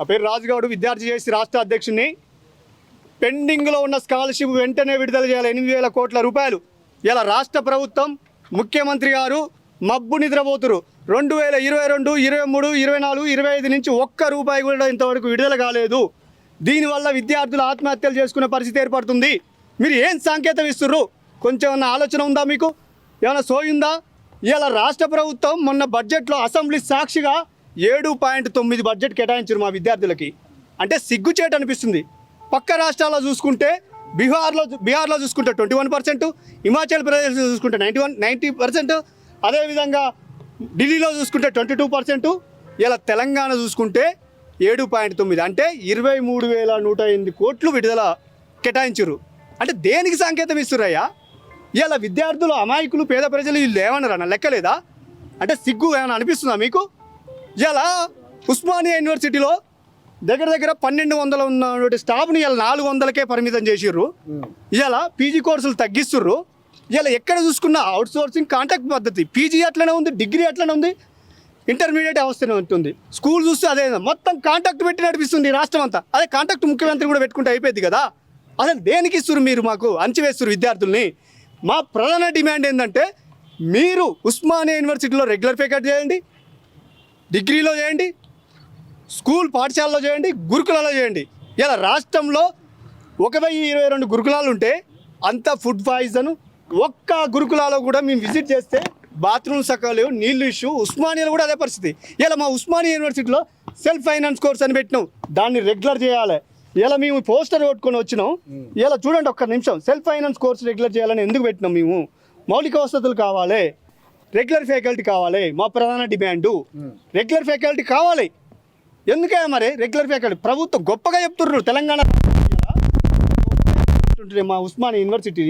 ఆ పేరు రాజుగౌడ్ విద్యార్థి చేసి రాష్ట్ర అధ్యక్షుడిని పెండింగ్లో ఉన్న స్కాలర్షిప్ వెంటనే విడుదల చేయాలి ఎనిమిది వేల కోట్ల రూపాయలు. ఇలా రాష్ట్ర ప్రభుత్వం ముఖ్యమంత్రి గారు మబ్బు నిద్రపోతురు. రెండు వేల ఇరవై రెండు ఇరవై మూడు ఇరవై నాలుగు ఇరవై ఐదు నుంచి ఒక్క రూపాయి కూడా ఇంతవరకు విడుదల కాలేదు. దీనివల్ల విద్యార్థులు ఆత్మహత్యలు చేసుకునే పరిస్థితి ఏర్పడుతుంది. మీరు ఏం సంకేతం ఇస్తుర్రు? కొంచెం ఏమన్నా ఆలోచన ఉందా మీకు? ఏమైనా సోయుందా ఇలా రాష్ట్ర ప్రభుత్వం మొన్న బడ్జెట్లో అసెంబ్లీ సాక్షిగా ఏడు పాయింట్ తొమ్మిది బడ్జెట్ కేటాయించారు మా విద్యార్థులకి. అంటే సిగ్గుచేట అనిపిస్తుంది. పక్క రాష్ట్రాల్లో చూసుకుంటే బీహార్లో బీహార్లో చూసుకుంటే ట్వంటీ వన్ పర్సెంట్ హిమాచల్ ప్రదేశ్లో చూసుకుంటే నైంటీ వన్ నైంటీ పర్సెంట్ అదేవిధంగా ఢిల్లీలో చూసుకుంటే ట్వంటీ టూ పర్సెంట్ ఇలా తెలంగాణ చూసుకుంటే ఏడు పాయింట్ తొమ్మిది. అంటే ఇరవై మూడు వేల నూట ఎనిమిది కోట్లు విడుదల కేటాయించారు. అంటే దేనికి సంకేతం ఇస్తురయ్యా ఇలా విద్యార్థులు అమాయకులు పేద ప్రజలు వీళ్ళు ఏమన్నారు అన్న లెక్కలేదా అంటే సిగ్గు ఏమైనా అనిపిస్తుందా మీకు? ఇలా ఉస్మానియా యూనివర్సిటీలో దగ్గర దగ్గర పన్నెండు వందల ఉన్న స్టాఫ్ని ఇలా నాలుగు వందలకే పరిమితం చేసిర్రు. ఇలా పీజీ కోర్సులు తగ్గిస్తుర్రు. ఇలా ఎక్కడ చూసుకున్నా అవుట్ సోర్సింగ్ కాంటాక్ట్ పద్ధతి. పీజీ అట్లనే ఉంది డిగ్రీ అట్లనే ఉంది ఇంటర్మీడియట్ అవస్థనే ఉంటుంది. స్కూల్ చూస్తే అదే మొత్తం కాంటాక్ట్ పెట్టి నడిపిస్తుంది ఈ రాష్ట్రం అంతా. అదే కాంటాక్ట్ ముఖ్యమంత్రి కూడా పెట్టుకుంటే అయిపోయింది కదా. అసలు దేనికి ఇస్తున్నారు మీరు మాకు? అంచివేస్తున్నారు విద్యార్థుల్ని. మా ప్రధాన డిమాండ్ ఏంటంటే మీరు ఉస్మానియా యూనివర్సిటీలో రెగ్యులర్ ఫ్యాకల్టీ చేయండి. డిగ్రీలో చేయండి స్కూల్ పాఠశాలలో చేయండి గురుకులలో చేయండి. ఇలా రాష్ట్రంలో ఒక వెయ్యి ఇరవై రెండు గురుకులాలు ఉంటే అంత ఫుడ్ పాయిజన్ ఒక్క గురుకులాలో కూడా మేము విజిట్ చేస్తే బాత్రూమ్ సకాలు నీళ్ళు ఇష్యూ ఉస్మానియాలో కూడా అదే పరిస్థితి. ఇలా మా ఉస్మానియా యూనివర్సిటీలో సెల్ఫ్ ఫైనాన్స్ కోర్స్ అని పెట్టినాం దాన్ని రెగ్యులర్ చేయాలి. ఇలా మేము పోస్టర్ కొట్టుకొని వచ్చినాం ఇలా చూడండి ఒక్క నిమిషం సెల్ఫ్ ఫైనాన్స్ కోర్స్ రెగ్యులర్ చేయాలని ఎందుకు పెట్టినాం మేము? మౌలిక వసతులు కావాలి. రెగ్యులర్ ఫ్యాకల్టీ కావాలి మా ప్రధాన డిమాండు రెగ్యులర్ ఫ్యాకల్టీ కావాలి. ఎందుకే మరి? రెగ్యులర్ ఫ్యాకల్టీ ప్రభుత్వం గొప్పగా చెప్తున్నారు తెలంగాణ మా ఉస్మానియా యూనివర్సిటీ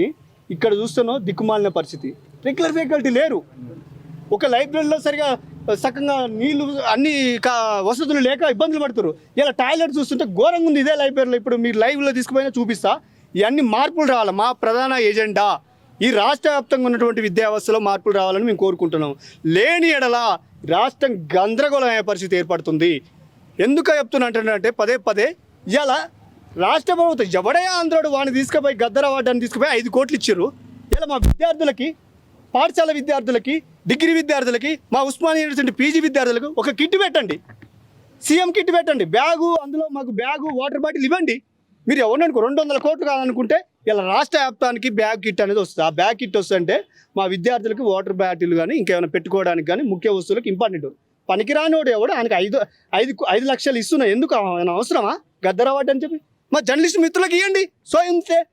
ఇక్కడ చూస్తున్నాం దిక్కుమాలిన పరిస్థితి. రెగ్యులర్ ఫ్యాకల్టీ లేరు. ఒక లైబ్రరీలో సరిగా సకంగా నీళ్ళు అన్ని వసతులు లేక ఇబ్బందులు పడుతున్నారు. ఇలా టాయిలెట్ చూస్తుంటే ఘోరంగా ఉంది ఇదే లైబ్రరీలో. ఇప్పుడు మీరు లైవ్లో తీసుకుపోయినా చూపిస్తా. ఇవన్నీ మార్పులు రావాలి? మా ప్రధాన ఎజెండా ఈ రాష్ట్ర వ్యాప్తంగా ఉన్నటువంటి విద్యావస్థలో మార్పులు రావాలని మేము కోరుకుంటున్నాం. లేని ఎడల రాష్ట్రం గందరగోళమయ్యే పరిస్థితి ఏర్పడుతుంది. ఎందుకు చెప్తున్నా అంటే పదే పదే ఇలా రాష్ట్ర ప్రభుత్వం ఎవడే ఆంధ్రుడు వాడిని తీసుకుపోయి గద్దర వాడిని తీసుకుపోయి ఐదు కోట్లు ఇచ్చారు. ఇలా మా విద్యార్థులకి పాఠశాల విద్యార్థులకి డిగ్రీ విద్యార్థులకి మా ఉస్మానియా యూనివర్సిటీ పీజీ విద్యార్థులకు ఒక కిట్ పెట్టండి. సీఎం కిట్ పెట్టండి. బ్యాగు అందులో మాకు బ్యాగు వాటర్ బాటిల్ ఇవ్వండి. మీరు ఎవరిననుకో రెండు వందల కోట్లు కావాలనుకుంటే ఇలా రాష్ట్ర వ్యాప్తానికి బ్యాగ్ కిట్ అనేది వస్తుంది. ఆ బ్యాగ్ కిట్ వస్తుంటే మా విద్యార్థులకు వాటర్ బాటిల్ కానీ ఇంకేమైనా పెట్టుకోవడానికి కానీ ముఖ్య వస్తువులకు ఇంపార్టెంట్. పనికిరానివాడు ఎవడు? ఆయనకి ఐదు ఐదు ఐదు లక్షలు ఇస్తున్నా. ఎందుకు? ఆయన అవసరమా? గద్దరవాడు అని చెప్పి. మా జర్నలిస్ట్ మిత్రులకు ఇవ్వండి సో ఇంతే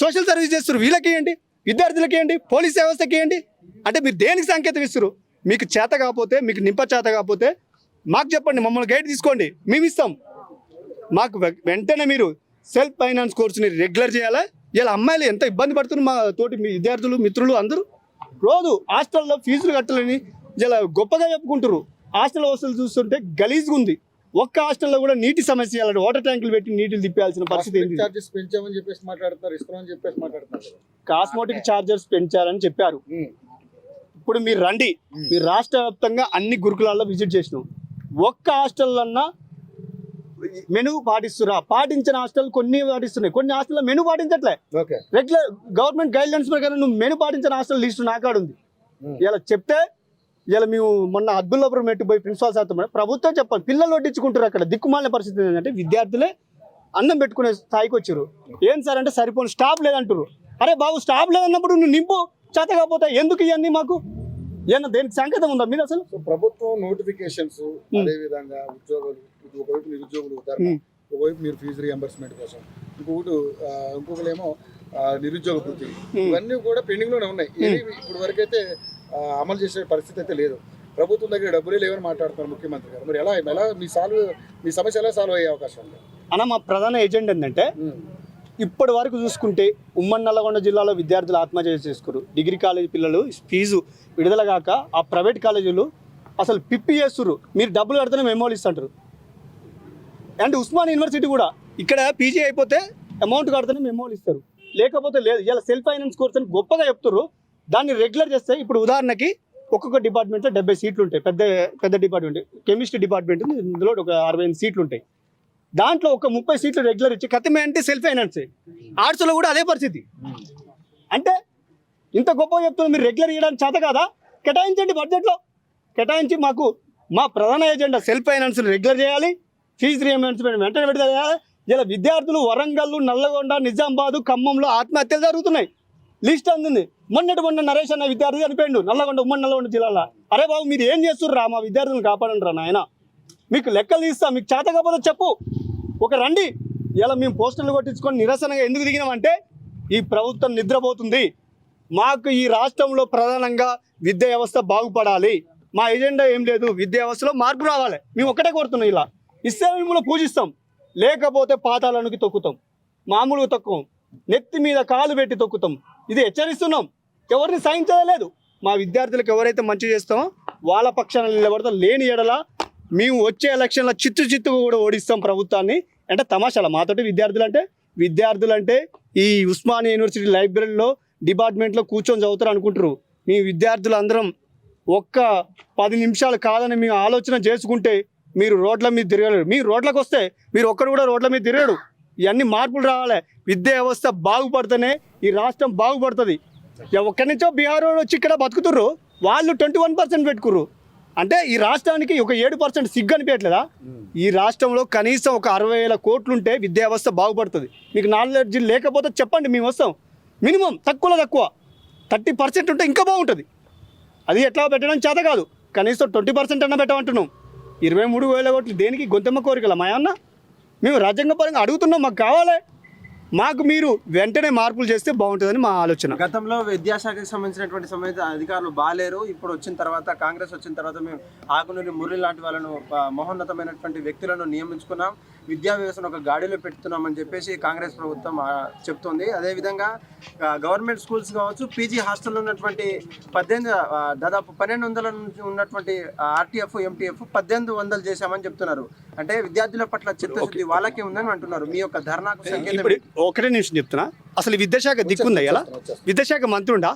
సోషల్ సర్వీస్ చేస్తారు వీళ్ళకి ఇవ్వండి విద్యార్థులకి ఇవ్వండి పోలీస్ వ్యవస్థకి ఇవ్వండి అంటే మీరు దేనికి సంకేతం ఇస్తారు మీకు చేత కాకపోతే మీకు నింప చేత కాకపోతే మాకు చెప్పండి. మమ్మల్ని గైడ్ తీసుకోండి. మేము ఇస్తాం మాకు వె- వెంటనే మీరు సెల్ఫ్ ఫైనాన్స్ కోర్సుని రెగ్యులర్ చేయాలా? ఇలా అమ్మాయిలు ఎంత ఇబ్బంది పడుతున్నారు మా తోటి మీ విద్యార్థులు మిత్రులు అందరూ? రోజు హాస్టల్లో ఫీజులు కట్టాలని ఇలా గొప్పగా చెప్పుకుంటారు హాస్టల్ వసతులు చూస్తుంటే గలీజ్గా ఉంది. ఒక్క హాస్టల్లో కూడా నీటి సమస్య అలాంటి వాటర్ ట్యాంకులు పెట్టి నీటిని తిప్పాల్సిన పరిస్థితి ఏంటి చార్జెస్ పెంచామని చెప్పేసి మాట్లాడుతున్నారు ఇస్తున్నామని చెప్పేసి మాట్లాడుతున్నారు. కాస్మోటిక్ చార్జర్స్ పెంచాలని చెప్పారు. ఇప్పుడు మీరు రండి. మీరు రాష్ట్ర వ్యాప్తంగా అన్ని గురుకులాల్లో విజిట్ చేసినాం. ఒక్క హాస్టల్లన్నా మెను పాటిస్తురా? పాటించిన హాస్టల్ కొన్ని పాటిస్తున్నాయి. కొన్ని హాస్టల్లో మెను పాటించట్లే. రెగ్యులర్ గవర్నమెంట్ గైడ్ లైన్స్ ప్రకారం నువ్వు మెను పాటించిన హాస్టల్ లిస్ట్ నాకాడు ఉంది. ఇలా చెప్తే ఇలా మేము మొన్న అద్దుల్లాపురం మెట్టు పోయి ప్రిన్సిపాల్ మాట్లాడి, ప్రభుత్వం చెప్పాలి. పిల్లలు వడ్డించుకుంటారు అక్కడ. దిక్కుమాలిన పరిస్థితి ఏంటంటే విద్యార్థులే అన్నం పెట్టుకునే స్థాయికి వచ్చారు. ఏం సార్ అంటే సరిపోని స్టాఫ్ లేదంటారు అరే బాబు స్టాఫ్ లేదన్నప్పుడు నువ్వు నింపు చేత కాకపోతే ఎందుకు ఇవన్నీ మాకు? ఏమన్నా దేనికి సంకేతం ఉందా మీరు అసలు? ప్రభుత్వం నోటిఫికేషన్స్ అదే విధంగా ఉద్యోగులు ఇది ఒకవైపు నిరుద్యోగులు Hmm. ఒకవైపు మీరు ఫీజు రియంబర్స్మెంట్ కోసం. ఇంకొకటి ఆ, నిరుద్యోగ వృత్తి ఇవన్నీ కూడా పెండింగ్లోనే ఉన్నాయి. ఏది ఇప్పుడు వరకైతే అమలు చేసే పరిస్థితి అయితే లేదు. ప్రభుత్వం దగ్గర డబ్బులే లేవని మాట్లాడుతున్నారు ముఖ్యమంత్రి గారు. మరి ఎలా ఎలా మీ సాల్వ్ మీ సమస్య ఎలా సాల్వ్ అయ్యే అవకాశం ఉంది? అన్న మా ప్రధాన ఏజెండా ఏంటంటే. ఇప్పటి వరకు చూసుకుంటే ఉమ్మడి నల్లగొండ జిల్లాలో విద్యార్థులు ఆత్మహత్య చేసుకురు డిగ్రీ కాలేజీ పిల్లలు ఫీజు విడుదల కాక ఆ ప్రైవేట్ కాలేజీలు అసలు పిప్పి చేస్తుర్రు మీరు డబ్బులు కడితేనే మెమోలు ఇస్తుంటారు అండ్ ఉస్మాన్ యూనివర్సిటీ కూడా ఇక్కడ పీజీ అయిపోతే అమౌంట్ కడితేనే మెమోలు ఇస్తారు. లేకపోతే లేదు ఇలా సెల్ఫ్ ఫైనాన్స్ కోర్స్ అని గొప్పగా చెప్తుర్రు. దాన్ని రెగ్యులర్ చేస్తే ఇప్పుడు ఉదాహరణకి ఒక్కొక్క డిపార్ట్మెంట్లో డెబ్బై సీట్లు ఉంటాయి. పెద్ద పెద్ద డిపార్ట్మెంట్ కెమిస్ట్రీ డిపార్ట్మెంట్ ఉంది. ఇందులో ఒక అరవై ఎనిమిది సీట్లు ఉంటాయి. దాంట్లో ఒక ముప్పై సీట్లు రెగ్యులర్ ఇచ్చి కథమే అంటే సెల్ఫ్ ఫైనాన్స్ ఆర్ట్స్లో కూడా అదే పరిస్థితి. అంటే ఇంత గొప్ప చెప్తున్నారు మీరు రెగ్యులర్ ఇవ్వడానికి చేత కాదా? కేటాయించండి బడ్జెట్లో కేటాయించి మాకు మా ప్రధాన ఎజెండా సెల్ఫ్ ఫైనాన్స్ రెగ్యులర్ చేయాలి. ఫీజు రియంబర్స్మెంట్ వెంటనే పెడితే చేయాలి ఇలా విద్యార్థులు వరంగల్ నల్లగొండ నిజామాబాదు ఖమ్మంలో ఆత్మహత్యలు జరుగుతున్నాయి. లిస్ట్ అందింది. మొన్నటి మొన్న నరేష్ అన్న విద్యార్థి చనిపోయిండు. నల్లగొండ ఉమ్మడి నల్లగొండ జిల్లాలో. అరే బాబు మీరు ఏం చేస్తుర్రా మా విద్యార్థులను కాపాడండి రా నాయన. మీకు లెక్కలు తీస్తా మీకు చేత కాకపోతే చెప్పు. ఒక రండి. ఇలా మేము పోస్టర్లు కొట్టించుకొని నిరసనగా ఎందుకు దిగినామంటే ఈ ప్రభుత్వం నిద్రపోతుంది. మాకు ఈ రాష్ట్రంలో ప్రధానంగా విద్యా వ్యవస్థ బాగుపడాలి. మా ఎజెండా ఏం లేదు. విద్యా వ్యవస్థలో మార్పు రావాలి. మేము ఒక్కటే కోరుతున్నాం ఇలా. ఇస్తే మిమ్మల్ని పూజిస్తాం. లేకపోతే పాతాలనికి తొక్కుతాం. మామూలుగా తొక్కం. నెత్తి మీద కాలు పెట్టి తొక్కుతాం. ఇది హెచ్చరిస్తున్నాం. ఎవరిని సహించలేదు. మా విద్యార్థులకు ఎవరైతే మంచి చేస్తామో వాళ్ళ పక్షాన నిలబడతాం. లేని ఎడల మేము వచ్చే ఎలక్షన్లో చిత్తు చిత్తుగా కూడా ఓడిస్తాం ప్రభుత్వాన్ని. అంటే తమాషాల? మాతోటి విద్యార్థులు అంటే విద్యార్థులు అంటే ఈ ఉస్మానియా యూనివర్సిటీ లైబ్రరీలో డిపార్ట్మెంట్లో కూర్చొని చదువుతారు అనుకుంటారు. మీ విద్యార్థులు అందరం ఒక్క పది నిమిషాలు కాదని మేము ఆలోచన చేసుకుంటే మీరు రోడ్ల మీద తిరగలేరు. మీరు రోడ్లకు వస్తే మీరు ఒక్కరు కూడా రోడ్ల మీద తిరగడు. ఇవన్నీ మార్పులు రావాలి. విద్యా వ్యవస్థ బాగుపడితేనే ఈ రాష్ట్రం బాగుపడుతుంది. ఒక్కడి నుంచో బీహార్ వాళ్ళు వచ్చి ఇక్కడ బతుకుతుర్రు. వాళ్ళు ట్వంటీ వన్ పర్సెంట్ పెట్టుకుర్రు. అంటే ఈ రాష్ట్రానికి ఒక ఏడు పర్సెంట్ సిగ్గు అనిపించట్లేదా? ఈ రాష్ట్రంలో కనీసం ఒక అరవై వేల కోట్లు ఉంటే విద్యా వ్యవస్థ బాగుపడుతుంది. మీకు నాలెడ్జ్ లేకపోతే చెప్పండి మేము వస్తాం. మినిమం తక్కువలో తక్కువ. థర్టీ పర్సెంట్ ఉంటే ఇంకా బాగుంటుంది. అది ఎట్లా పెట్టడం చేత కాదు. కనీసం ట్వంటీ పర్సెంట్ అన్న పెట్టమంటున్నాం. ఇరవై మూడు వేల కోట్లు దేనికి? గొంతమ్మ కోరికల మా అన్న? మేము రాజ్యాంగ పరంగా అడుగుతున్నాం మాకు కావాలి. మాకు మీరు వెంటనే మార్పులు చేస్తే బాగుంటుందని మా ఆలోచన. గతంలో విద్యాశాఖకి సంబంధించినటువంటి సంబంధిత అధికారులు బాలేరు. ఇప్పుడు వచ్చిన తర్వాత కాంగ్రెస్ వచ్చిన తర్వాత మేము ఆకునూరి మురళి లాంటి వాళ్ళను మహోన్నతమైనటువంటి వ్యక్తులను నియమించుకున్నాం. విద్యా వ్యవస్థను ఒక గాడిలో పెడుతున్నామని చెప్పేసి కాంగ్రెస్ ప్రభుత్వం చెప్తోంది. అదేవిధంగా గవర్నమెంట్ స్కూల్స్ కావచ్చు పీజీ హాస్టల్లో ఉన్నటువంటి పద్దెనిమిది దాదాపు పన్నెండు వందల నుంచి ఉన్నటువంటి ఆర్టీఎఫ్ ఎంటీఎఫ్ పద్దెనిమిది వందలు చేశామని చెప్తున్నారు. అంటే విద్యార్థుల పట్ల చిత్తశుద్ధి వాళ్ళకే ఉందని అంటున్నారు. మీ యొక్క ధర్నాకు సంకేతం ఒకటే నిమిషం చెప్తున్నా. అసలు విద్యాశాఖ దిక్కుందా ఇలా? విద్యాశాఖ మంత్రుండా?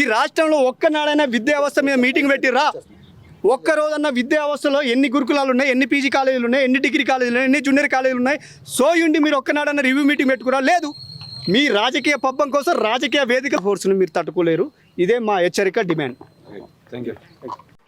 ఈ రాష్ట్రంలో ఒక్కనాడైనా విద్యా వ్యవస్థ మీద మీటింగ్ పెట్టిర్రా? ఒక్క రోజన్న విద్యా వ్యవస్థలో ఎన్ని గురుకులాలు ఉన్నాయి ఎన్ని పీజీ కాలేజీలు ఉన్నాయి ఎన్ని డిగ్రీ కాలేజీలు ఉన్నాయి ఎన్ని జూనియర్ కాలేజీలు ఉన్నాయి సో ఉండి మీరు ఒక్కనాడన్న రివ్యూ మీటింగ్ పెట్టుకురా? లేదు. మీ రాజకీయ పబ్బం కోసం రాజకీయ వేదిక ఫోర్స్ను మీరు తట్టుకోలేరు. ఇదే మా హెచ్చరిక డిమాండ్. Thank you